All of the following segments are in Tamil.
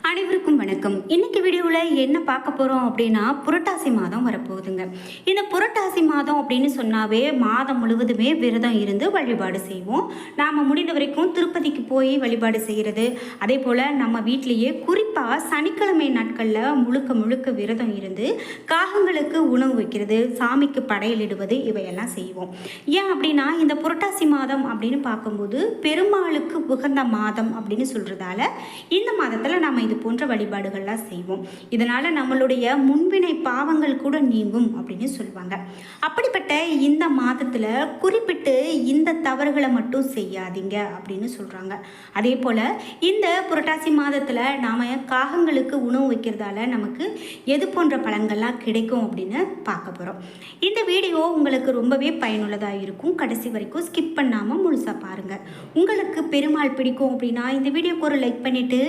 அனைவருக்கும் வணக்கம். இன்னைக்கு வீடியோவில் என்ன பார்க்க போகிறோம் அப்படின்னா புரட்டாசி மாதம் வரப்போகுதுங்க. இந்த புரட்டாசி மாதம் அப்படின்னு சொன்னாவே மாதம் முழுவதுமே விரதம் இருந்து வழிபாடு செய்வோம். நாம் முடிந்த வரைக்கும் திருப்பதிக்கு போய் வழிபாடு செய்கிறது அதே போல் நம்ம வீட்டிலேயே குறிப்பாக சனிக்கிழமை நாட்களில் முழுக்க முழுக்க விரதம் இருந்து காகங்களுக்கு உணவு வைக்கிறது சாமிக்கு படையலிடுவது இவையெல்லாம் செய்வோம். ஏன் அப்படின்னா இந்த புரட்டாசி மாதம் அப்படின்னு பார்க்கும்போது பெருமாளுக்கு உகந்த மாதம் அப்படின்னு சொல்கிறதால இந்த மாதத்தில் நம்ம இது போன்ற வழிபாடுகள்லாம் செய்வோம். இதனால் நம்மளுடைய முன்வினை பாவங்கள் கூட நீங்கும் அப்படின்னு சொல்லுவாங்க. அப்படிப்பட்ட இந்த மாதத்தில் குறிப்பிட்டு இந்த தவறுகளை மட்டும் செய்யாதீங்க அப்படின்னு சொல்கிறாங்க அதே போல் இந்த புரட்டாசி மாதத்தில் நாம் காகங்களுக்கு உணவு வைக்கிறதால நமக்கு எது போன்ற பலன்கள்லாம் கிடைக்கும் அப்படின்னு பார்க்க போகிறோம் இந்த வீடியோ உங்களுக்கு ரொம்பவே பயனுள்ளதாக இருக்கும். கடைசி வரைக்கும் ஸ்கிப் பண்ணாமல் முழுசாக பாருங்கள் உங்களுக்கு பெருமாள் பிடிக்கும் அப்படின்னா இந்த வீடியோக்கு ஒரு லைக் பண்ணிவிட்டு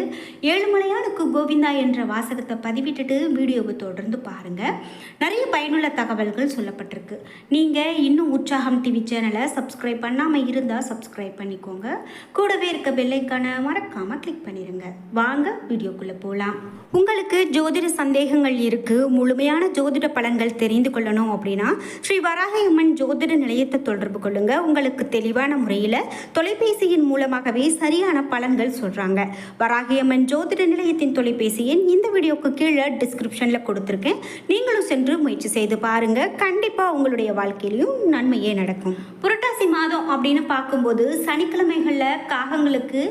ஏழுமலை கல்யாணுக்கு கோவிந்தா என்ற வாசகத்தை பதிவிட்டுட்டு வீடியோவை தொடர்ந்து பாருங்கள் நிறைய பயனுள்ள தகவல்கள் சொல்லப்பட்டிருக்கு. நீங்கள் இன்னும் உற்சாகம் டிவி சேனலை சப்ஸ்கிரைப் பண்ணாமல் இருந்தால் சப்ஸ்கிரைப் பண்ணிக்கோங்க. கூடவே இருக்க பெல்லைக்கான மறக்காமல் கிளிக் பண்ணிடுங்க வாங்க வீடியோக்குள்ளே போகலாம் உங்களுக்கு ஜோதிட சந்தேகங்கள் இருக்குது முழுமையான ஜோதிட பலன்கள் தெரிந்து கொள்ளணும் அப்படின்னா ஸ்ரீ வராகியம்மன் ஜோதிட நிலையத்தை தொடர்பு கொள்ளுங்கள் உங்களுக்கு தெளிவான முறையில் தொலைபேசியின் மூலமாகவே சரியான பலன்கள் சொல்கிறாங்க வராகியம்மன் ஜோதிட நிலையத்தின் தொலைபேசி எண் இந்த வீடியோக்கு கீழே டிஸ்கிரிப்ஷனில் கொடுத்துருக்கேன். நீங்களும் சென்று முயற்சி செய்து பாருங்கள் கண்டிப்பாக உங்களுடைய வாழ்க்கையிலையும் நன்மையே நடக்கும். புரட்டாசி மாதம் அப்படின்னு பார்க்கும்போது சனிக்கிழமைகளில் காகங்களுக்கு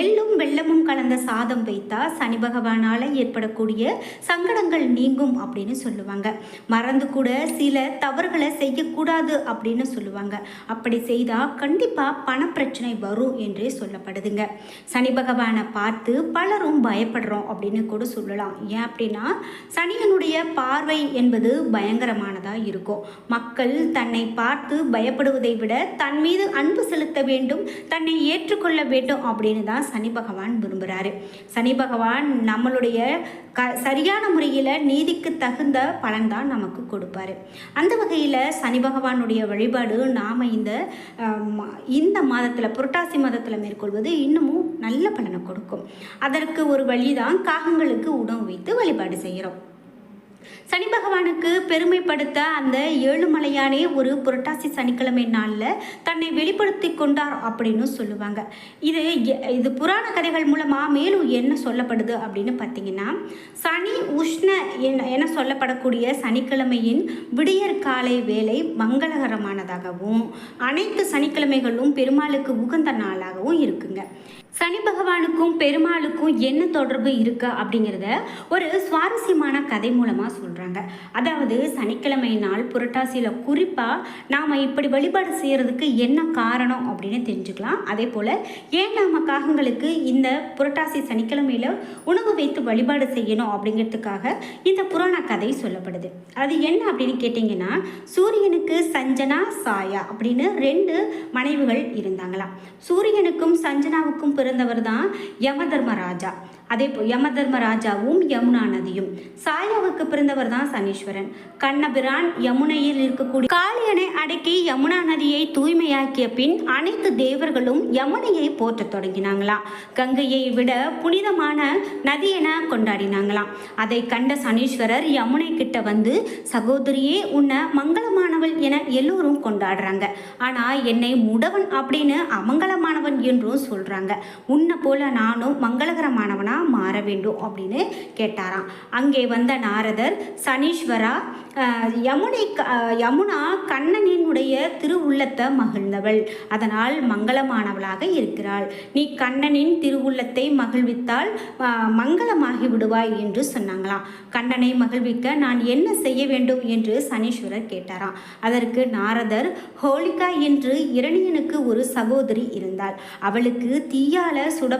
எள்ளும் வெள்ளமும் கலந்த சாதம் வைத்தா சனி பகவானால் ஏற்படக்கூடிய சங்கடங்கள் நீங்கும் அப்படின்னு சொல்லுவாங்க. மறந்து கூட சில தவறுகளை செய்யக்கூடாது அப்படின்னு சொல்லுவாங்க. அப்படி செய்தால் கண்டிப்பாக பணப்பிரச்சனை வரும் என்றே சொல்லப்படுதுங்க. சனி பகவானை பார்த்து பலரும் பயப்படுறோம் அப்படின்னு கூட சொல்லலாம். ஏன் அப்படின்னா சனியனுடைய பார்வை என்பது பயங்கரமானதாக இருக்கும். மக்கள் தன்னை பார்த்து பயப்படுவதை விட தன் மீது அன்பு செலுத்த வேண்டும் தன்னை ஏற்றுக்கொள்ள வேண்டும் அப்படின்னு தான் சனி பகவான் விரும்புகிறாரு சனி பகவான் நம்மளுடைய க சரியான முறையில் நீதிக்கு தகுந்த பலன் தான் நமக்கு கொடுப்பாரு. அந்த வகையில் சனி பகவானுடைய வழிபாடு நாம் இந்த ம- இந்த மாதத்தில் புரட்டாசி மாதத்தில் மேற்கொள்வது இன்னமும் நல்ல பலனை கொடுக்கும். அதற்கு ஒரு வழி தான் காகங்களுக்கு உணவு வைத்து வழிபாடு செய்கிறோம். சனி பகவானுக்கு பெருமைப்படுத்த அந்த ஏழுமலையானே ஒரு புரட்டாசி சனிக்கிழமை நாளில் தன்னை வெளிப்படுத்தி கொண்டார் அப்படின்னு சொல்லுவாங்க. இது இது புராண கதைகள் மூலமாக மேலும் என்ன சொல்லப்படுது அப்படின்னு பார்த்தீங்கன்னா சனி உஷ்ண என என சொல்லப்படக்கூடிய சனிக்கிழமையின் விடியற் காலை வேலை மங்களகரமானதாகவும் அனைத்து சனிக்கிழமைகளும் பெருமாளுக்கு உகந்த நாளாகவும் இருக்குங்க. சனி பகவானுக்கும் பெருமாளுக்கும் என்ன தொடர்பு இருக்கு அப்படிங்கிறத ஒரு சுவாரஸ்யமான கதை மூலமாக சொல்கிறாங்க அதாவது சனிக்கிழமை நாள் புரட்டாசியில் குறிப்பாக நாம் இப்படி வழிபாடு செய்கிறதுக்கு என்ன காரணம் அப்படின்னு தெரிஞ்சுக்கலாம். அதே போல் ஏன் நாம் காகங்களுக்கு இந்த புரட்டாசி சனிக்கிழமையில் உணவு வைத்து வழிபாடு செய்யணும் அப்படிங்கிறதுக்காக இந்த புராண கதை சொல்லப்படுது. அது என்ன அப்படின்னு கேட்டிங்கன்னா சூரியனுக்கு சஞ்சனா சாயா அப்படின்னு ரெண்டு மனைவிகள் இருந்தாங்களாம். சூரியனுக்கும் சஞ்சனாவுக்கும் பிறந்தவர் தான் யமதர்மராஜா. அதே போ யமதர்மராஜாவும் யமுனா நதியும். சாயாவுக்கு பிறந்தவர் தான் சனீஸ்வரன். கண்ணபிரான் யமுனையில் இருக்கக்கூடிய காளியனை அடக்கி யமுனா நதியை தூய்மையாக்கிய பின் அனைத்து தேவர்களும் யமுனையை போற்றத் தொடங்கினாங்களாம். கங்கையை விட புனிதமான நதி என கொண்டாடினாங்களாம். அதை கண்ட சனீஸ்வரர் யமுனை கிட்ட வந்து சகோதரியே உன்னை மங்களமானவள் என எல்லோரும் கொண்டாடுறாங்க. ஆனால் என்னை முடவன் அப்படின்னு அமங்கலமானவன் என்றும் சொல்கிறாங்க உன்னை போல நானும் மங்களகரமானவனாக மாற வேண்டும் அப்படின்னு கேட்டாராம். அங்கே வந்த நாரதர் சனீஸ்வரா யமுனை க- யமுனா கண்ணனினுடைய திருவுள்ளத்தை மகிழ்ந்தவள். அதனால் மங்களமானவளாக இருக்கிறாள். நீ கண்ணனின் திருவுள்ளத்தை மகிழ்வித்தால் மங்களமாகி விடுவாய் என்று சொன்னாங்களாம். கண்ணனை மகிழ்விக்க நான் என்ன செய்ய வேண்டும் என்று சனீஸ்வரர் கேட்டாராம். அதற்கு நாரதர் ஹோலிகா என்று இரணியனுக்கு ஒரு சகோதரி இருந்தாள். அவளுக்கு தீயால சுட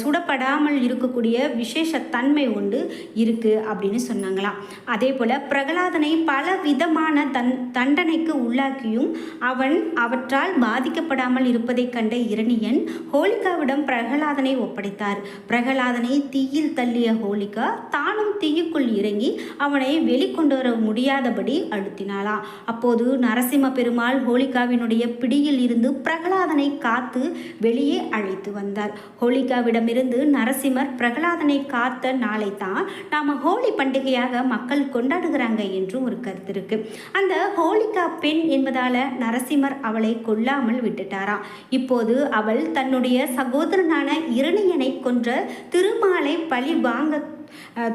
சுடப்படாமல் இருக்கக்கூடிய விசேஷ தன்மை உண்டு இருக்கு அப்படின்னு சொன்னாங்களாம். அதே போல் பிரகலாதனை பல விதமான தன் தண்டனைக்கு உள்ளாக்கியும் அவன் அவற்றால் பாதிக்கப்படாமல் இருப்பதைக் கண்ட இரணியன் ஹோலிகாவிடம் பிரகலாதனை ஒப்படைத்தார். பிரகலாதனை தீயில் தள்ளிய ஹோலிகா தானும் தீயுக்குள் இறங்கி அவனை வெளிக்கொண்டு வர முடியாதபடி அழுத்தினாளாம். அப்போது நரசிம்ம பெருமாள் ஹோலிகாவினுடைய பிடியில் இருந்து பிரகலாதனை காத்து வெளியே அழைத்து வந்தார் வந்தார். ஹோலிகாவிடமிருந்து நரசிம்மர் பிரகலாதனை காத்த நாளை தான் நாம் ஹோலி பண்டிகையாக மக்கள் கொண்டாடுகிறாங்க என்றும் ஒரு கருத்து இருக்கு. அந்த ஹோலிகா பெண் என்பதால நரசிம்மர் அவளை கொல்லாமல் விட்டுட்டாராம். இப்போது அவள் தன்னுடைய சகோதரனான இரணியனை கொன்ற திருமாலை பழி வாங்க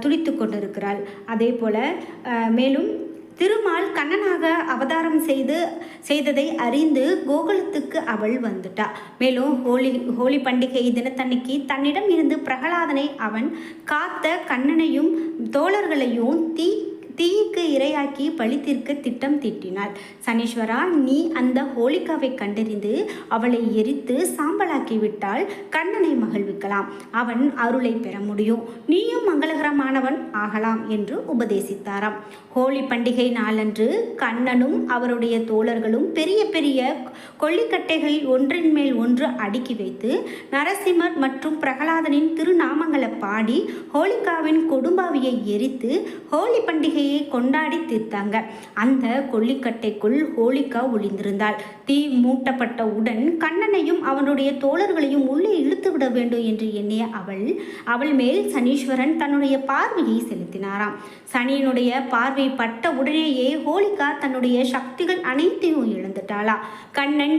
துடித்து கொண்டிருக்கிறாள். அதே போல மேலும் திருமால் கண்ணனாக அவதாரம் செய்து செய்ததை அறிந்து கோகுலத்துக்கு அவள் வந்துட்டா. மேலும் ஹோலி ஹோலி பண்டிகை தினத்தன்னைக்கு தன்னிடம் இருந்து பிரகலாதனை அவன் காத்த கண்ணனையும் தோழர்களையும் தீ தீக்கு இரையாக்கி பழி திட்டம் தீட்டினாள். சனீஸ்வரா நீ அந்த ஹோலிகாவை கண்டறிந்து அவளை எரித்து சாம்பலாக்கி விட்டால் கண்ணனை மகிழ்விக்கலாம். அவன் அருளை பெற முடியும். நீயும் மங்களகரமானவன் ஆகலாம் என்று உபதேசித்தாராம். ஹோலி பண்டிகை நாளன்று கண்ணனும் அவருடைய தோழர்களும் பெரிய பெரிய கொல்லிக்கட்டைகளில் ஒன்றின் மேல் ஒன்று அடுக்கி வைத்து நரசிம்மர் மற்றும் பிரகலாதனின் திருநாமங்களை பாடி ஹோலிகாவின் கொடும்பாவியை எரித்து ஹோலி பண்டிகையை கொண்டாடி தீர்த்தாங்க. அந்த கொல்லிக்கட்டைக்குள் ஹோலிகா ஒளிந்திருந்தாள். தீ மூட்டப்பட்ட உடன் கண்ணனையும் அவனுடைய தோழர்களையும் உள்ளே இழுத்து விட வேண்டும் என்று எண்ணிய அவள் அவள் மேல் சனீஸ்வரன் தன்னுடைய பார்வையை செலுத்தினாராம். சனியினுடைய பார்வை பட்ட உடனேயே ஹோலிகா தன்னுடைய சக்திகள் அனைத்தையும் இழந்துட்டாளா. கண்ணன்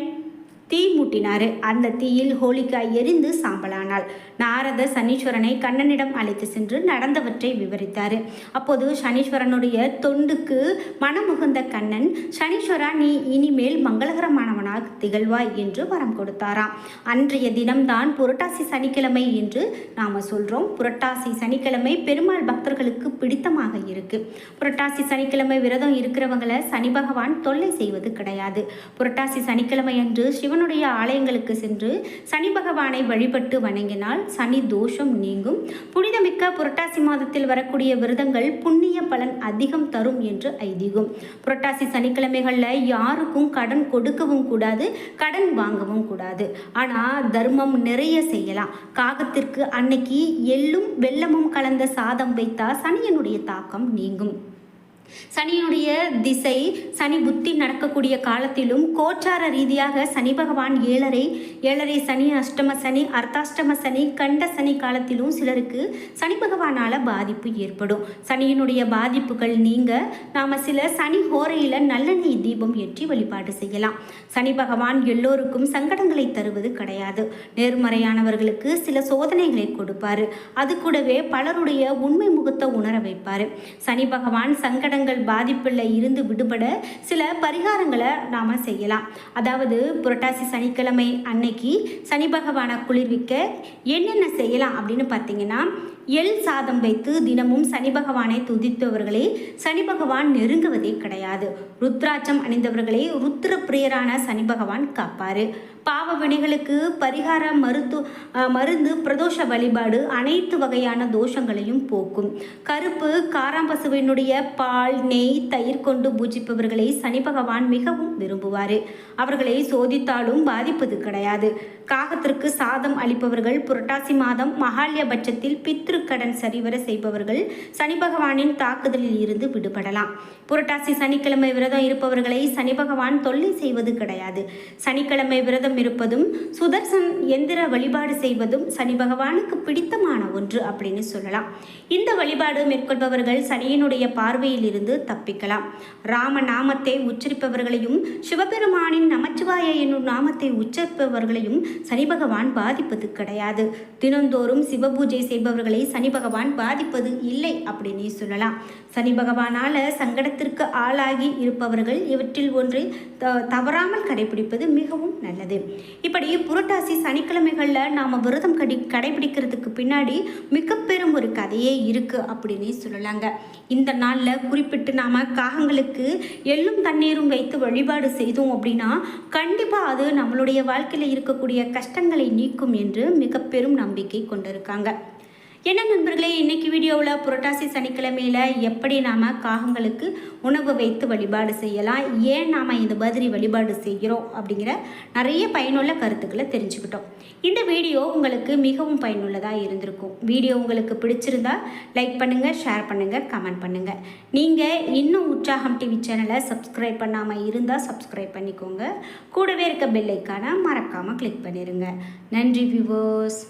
தீ மூட்டினாரு. அந்த தீயில் ஹோலிகா எரிந்து சாம்பலானாள். நாரத சனீஸ்வரனை கண்ணனிடம் அழைத்து சென்று நடந்தவற்றை விவரித்தார். அப்போது சனீஸ்வரனுடைய தொண்டுக்கு மனமுகுந்த கண்ணன் சனீஸ்வரா நீ இனிமேல் மங்களகரமானவனாக திகழ்வாய் என்று வரம் கொடுத்தாராம். அன்றைய தினம்தான் புரட்டாசி சனிக்கிழமை என்று நாம் சொல்கிறோம் புரட்டாசி சனிக்கிழமை பெருமாள் பக்தர்களுக்கு பிடித்தமாக இருக்கு. புரட்டாசி சனிக்கிழமை விரதம் இருக்கிறவங்களை சனி பகவான் தொல்லை செய்வது கிடையாது. புரட்டாசி சனிக்கிழமை அன்று சிவனுடைய ஆலயங்களுக்கு சென்று சனி பகவானை வழிபட்டு வணங்கினால் சனி தோஷம் நீங்கும். புனிதமிக்க புரட்டாசி மாதத்தில் வரக்கூடிய விரதங்கள் புண்ணிய பலன் அதிகம் தரும் என்று ஐதீகம். புரட்டாசி சனிக்கிழமைகளில் யாருக்கும் கடன் கொடுக்கவும் கூடாது கடன் வாங்கவும் கூடாது. ஆனால் தர்மம் நிறைய செய்யலாம். காகத்திற்கு அன்னைக்கு எள்ளும் வெள்ளமும் கலந்த சாதம் வைத்தால் சனியனுடைய தாக்கம் நீங்கும். சனியினுடைய திசை சனி புத்தி நடக்கக்கூடிய காலத்திலும் கோச்சார ரீதியாக சனி பகவான் ஏழரை ஏழரை சனி அஷ்டம சனி அர்த்தாஷ்டம சனி கண்ட சனி காலத்திலும் சிலருக்கு சனி பகவானால் பாதிப்பு ஏற்படும். சனியினுடைய பாதிப்புகள் நீங்க நாம் சில சனி ஹோரையில் நல்லெண்ணெய் தீபம் ஏற்றி வழிபாடு செய்யலாம். சனி பகவான் எல்லோருக்கும் சங்கடங்களை தருவது கிடையாது. நேர்மறையானவர்களுக்கு சில சோதனைகளை கொடுப்பாரு. அது கூடவே பலருடைய உண்மை முகத்தை உணர வைப்பார். சனி பகவான் சங்கடங்கள் பாதிப்பில் இருந்து விடுபட சில பரிகாரங்களை நாம் செய்யலாம். அதாவது புரட்டாசி சனிக்கிழமை அன்னைக்கு சனி பகவானை குளிர்விக்க என்னென்ன செய்யலாம் அப்படின்னு பார்த்தீங்கன்னா எள் சாதம் வைத்து தினமும் சனி பகவானை துதித்தவர்களே சனி பகவான் நெருங்குவதே கிடையாது. ருத்ராட்சம் அணிந்தவர்களே ருத்ர பிரியரான சனி பகவான் காப்பாரு பாவ வினைகளுக்கு பரிகார மருத்து மருந்து பிரதோஷ வழிபாடு அனைத்து வகையான தோஷங்களையும் போக்கும். கருப்பு காராம்பசுவினுடைய பால் நெய் தயிர் கொண்டு பூஜிப்பவர்களை சனி பகவான் மிகவும் விரும்புவார். அவர்களை சோதித்தாலும் பாதிப்பது கிடையாது. காகத்திற்கு சாதம் அளிப்பவர்கள் புரட்டாசி மாதம் மகாலய பட்சத்தில் பித்ருக்கடன் சரிவர செய்பவர்கள் சனி பகவானின் தாக்குதலில் இருந்து விடுபடலாம். புரட்டாசி சனிக்கிழமை விரதம் இருப்பவர்களை சனி பகவான் தொல்லை செய்வது கிடையாது. சனிக்கிழமை விரதம் இருப்பதும் சுதர்சன் எந்திர வழிபாடு செய்வதும் சனி பகவானுக்கு பிடித்தமான ஒன்று அப்படின்னு சொல்லலாம். இந்த வழிபாடு மேற்கொள்பவர்கள் சனியினுடைய பார்வையில் இருந்து தப்பிக்கலாம். ராம நாமத்தை உச்சரிப்பவர்களையும் சிவபெருமானின் நமச்சிவாய என்னும் நாமத்தை உச்சரிப்பவர்களையும் சனி பகவான் பாதிப்பது கிடையாது. தினந்தோறும் சிவபூஜை செய்பவர்களை சனி பகவான் பாதிப்பது இல்லை அப்படின்னு சொல்லலாம். சனி பகவானால் சங்கடத்திற்கு ஆளாகி இருப்பவர்கள் இவற்றில் ஒன்றை த- தவறாமல் கடைபிடிப்பது மிகவும் நல்லது. இப்படி புரட்டாசி சனிக்கிழமைகளில் நாம் விரதம் கடி கடைபிடிக்கிறதுக்கு பின்னாடி மிக பெரும் ஒரு கதையே இருக்குது அப்படின்னே சொல்லலாங்க. இந்த நாளில் குறிப்பிட்டு நாம் காகங்களுக்கு எள்ளும் தண்ணீரும் வைத்து வழிபாடு செய்தோம் அப்படின்னா கண்டிப்பாக அது நம்மளுடைய வாழ்க்கையில் இருக்கக்கூடிய கஷ்டங்களை நீக்கும் என்று மிக பெரும் நம்பிக்கை கொண்டிருக்காங்க. என்ன நண்பர்களே இன்றைக்கி வீடியோவில் புரட்டாசி சனிக்கிழமையில் எப்படி நாம் காகங்களுக்கு உணவு வைத்து வழிபாடு செய்யலாம் ஏன் நாம் இந்த மாதிரி வழிபாடு செய்கிறோம் அப்படிங்கிற நிறைய பயனுள்ள கருத்துக்களை தெரிஞ்சுக்கிட்டோம். இந்த வீடியோ உங்களுக்கு மிகவும் பயனுள்ளதாக இருந்திருக்கும். வீடியோ உங்களுக்கு பிடிச்சிருந்தா லைக் பண்ணுங்கள் ஷேர் பண்ணுங்கள் கமெண்ட் பண்ணுங்கள் நீங்கள் இன்னும் உற்சாகம் டிவி சேனலை சப்ஸ்கிரைப் பண்ணாமல் இருந்தால் சப்ஸ்கிரைப் பண்ணிக்கோங்க. கூடவே இருக்க பெல்லைக்கான மறக்காமல் கிளிக் பண்ணிடுங்க நன்றி வியூவர்ஸ்